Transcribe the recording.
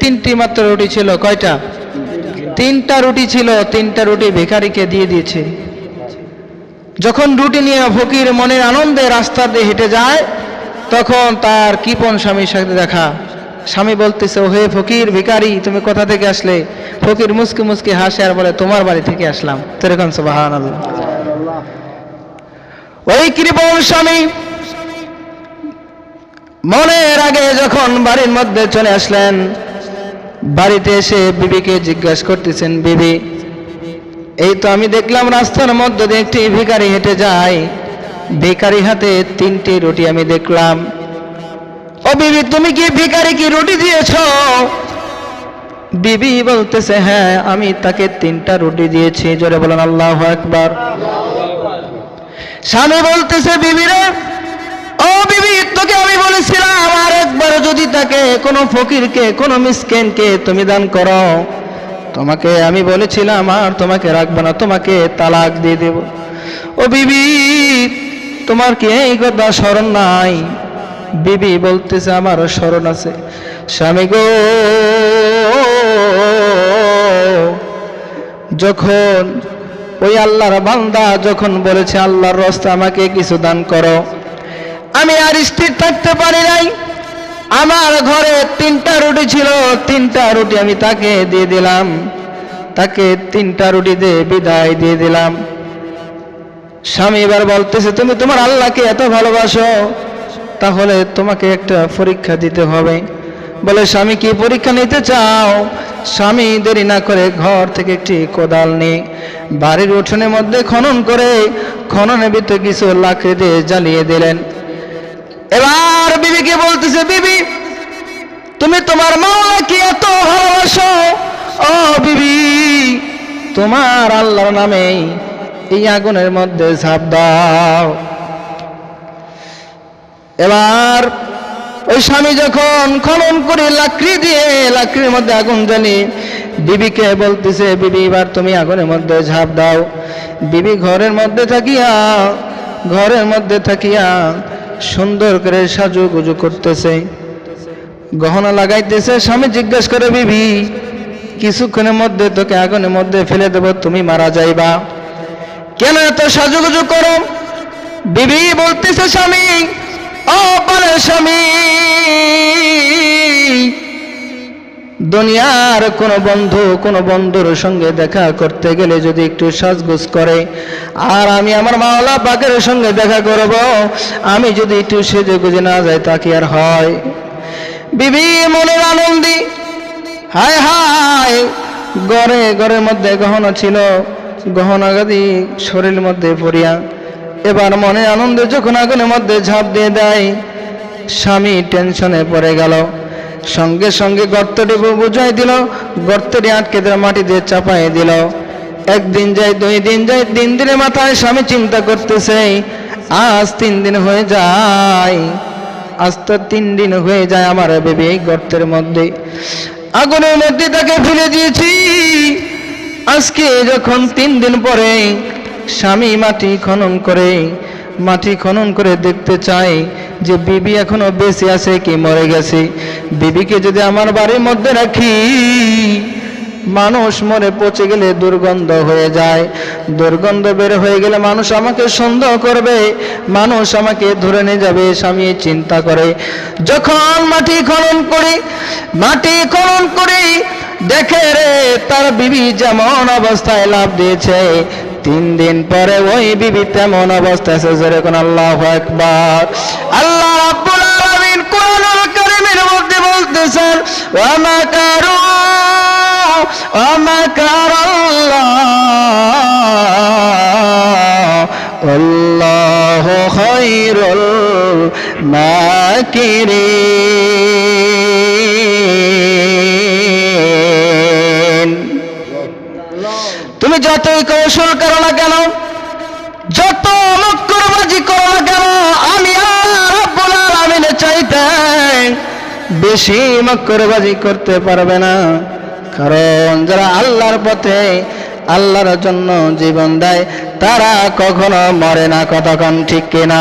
তিনটি মাত্র রুটি ছিল, কয়টা? তিনটা রুটি ছিল, তিনটা রুটি ভিখারিকে দিয়ে দিয়েছে। যখন রুটি নিয়ে ফকির মনের আনন্দে রাস্তা দিয়ে হেঁটে যায়, তখন তার কিপন স্বামীর সাথে দেখা। স্বামী বলতেছে হে ফকির ভিখারি, তুমি কোথা থেকে আসলে? ফকির মুসকি মুসকি হাসে আর বলে, তোমার বাড়ি থেকে আসলাম। তেরকম সুবাহান ওই কৃপণ স্বামী মনের আগে যখন বাড়ির মধ্যে চলে আসলেন বাড়িতে এসে বিবিকে জিজ্ঞাসা করতেছেন, বিবি, এই তো আমি দেখলাম রাস্তার মধ্যে দিয়ে একটি ভিখারি হেঁটে যায়। ভিখারি হাতে তিনটি রুটি আমি দেখলাম। ও বিবি, তুমি কি ভিখারি কি রুটি দিয়েছ? বিবি বলতেছে হ্যাঁ আমি তাকে তিনটা রুটি দিয়েছি। জোরে বলেন, আল্লাহ একবার স্বামী বলতেছে বিবিরে ও বিবি তোকে আমি বলেছিলাম আর তাকে কোনো ফকিরকে, কোনো মিসকেনকে তুমি দান করো। তোমাকে আমি বলেছিলাম, আর তোমাকে রাখব না, তোমাকে তালাক দিয়ে দেব। ও বিবি, তোমার কি এই কথা স্মরণ নাই? বিবি বলতেছে, আমারও স্মরণ আছে। স্বামী গো, যখন ওই আল্লাহর বান্দা যখন বলেছে, আল্লাহর রস্তা আমাকে কিছু দান করো। আমি আর স্থির থাকতে পারি নাই। আমার ঘরে তিনটা রুটি ছিল, তিনটা রুটি আমি তাকে দিয়ে দিলাম। তাকে তিনটা রুটি দিয়ে বিদায় দিয়ে দিলাম। স্বামী এবার বলতেছে, তুমি তোমার আল্লাহকে এত ভালোবাসো, তাহলে তোমাকে একটা পরীক্ষা দিতে হবে। বলে, স্বামী, কি পরীক্ষা নিতে চাও? স্বামী দেরি না করে ঘর থেকে একটি কোদাল নিয়ে বাড়ির উঠোনের মধ্যে খনন করে খননের ভিতরে কিছু লাকড়ি দিয়ে জ্বালিয়ে দিলেন। এবার বিবিকে বলতেছে, বিবি, তুমি তোমার মাওলাকে এত ভালোবাসো? ও বিবি, তোমার আল্লাহর নামে এই আগুনের মধ্যে ঝাঁপ দাও। এবার ওই স্বামী যখন খনন করে লাকড়ি দিয়ে লাকড়ির মধ্যে আগুন জ্বালি বিবিকে বলতেছে, বিবি, এবার তুমি আগুনের মধ্যে ঝাঁপ দাও। বিবি ঘরের মধ্যে থাকিয়া, ঘরের মধ্যে থাকিয়া সুন্দর করে সাজু গুজু করতেছে। গহনা লাগাইতেছে, স্বামী জিজ্ঞেস করে, বিবি, কিছুক্ষণের মধ্যে তোকে আগুনের মধ্যে ফেলে দেব, তুমি মারা যাইবা। কেন এত সাজুগুজু করো? বিবি, বলতেছে স্বামী, ও বলে স্বামী দুনিয়ার কোন বন্ধু, কোন বন্ধুর সঙ্গে দেখা করতে গেলে যদি একটু সাজগুজ করে, আর আমি আমার মাওলা পাকের সঙ্গে দেখা করব, আমি যদি একটু সেজে গুজে না যাই, তা কি আর হয়? বিবি মনের আনন্দি, হায় হায়, গড়ে ঘরের মধ্যে গহনা ছিল, গহনা গাদি শরীরের মধ্যে পড়িয়া, এবার মনে আনন্দে যখন আগুনের মধ্যে ঝাঁপ দিয়ে দেয়, স্বামী টেনশনে পড়ে গেল। সঙ্গে সঙ্গে গর্তটি বুঝাই দিল। গর্তটি আটকে দিল মাটি দিয়ে চাপাই দিল। একদিন যাই দুই দিন যাই তিন দিনের মাথায় স্বামী চিন্তা করতেছে, আজ তিন দিন হয়ে যায়। আজ তো তিন দিন হয়ে যায় আমার বেবি এই গর্তের মধ্যে। আগুনের মধ্যে তাকে ফেলে দিয়েছি। আজকে যখন তিন দিন পরে স্বামী মাটি খনন করে, মাটি খনন করে দেখতে চাই যে বিবি এখনও বেঁচে আছে কি মরে গেছে? বিবিকে যদি আমার বাড়ির মধ্যে রাখি, মানুষ মরে পচে গেলে দুর্গন্ধ হয়ে যায়। দুর্গন্ধ বের হয়ে গেলে মানুষ আমাকে সন্দেহ করবে। মানুষ আমাকে ধরে নিয়ে যাবে, স্বামী চিন্তা করে। যখন মাটি খনন করি, মাটি খনন করি, দেখে রে তার বিবি যেমন অবস্থায় লাভ দিয়েছে। তিন দিন পরে ওই বিবি তেমন অবস্থায় আছে যেরকম আল্লাহ একবার আল্লাহ রাব্বুল আলামিন কোরআনুল কারীমের মধ্যে বলতেছেন ওয়া মাকারু ওয়া মাকারাল্লাহ আল্লাহু তুমি যতই কৌশল করো না কেন, যত মক্করবাজি করো না কেন, আমি আল্লাহ চাইতে বেশি মক্করবাজি করতে পারবে না। কারণ যারা আল্লাহর পথে আল্লাহর জন্য জীবন দেয়, তারা কখনো মরে না, কতক্ষণ ঠিক কিনা।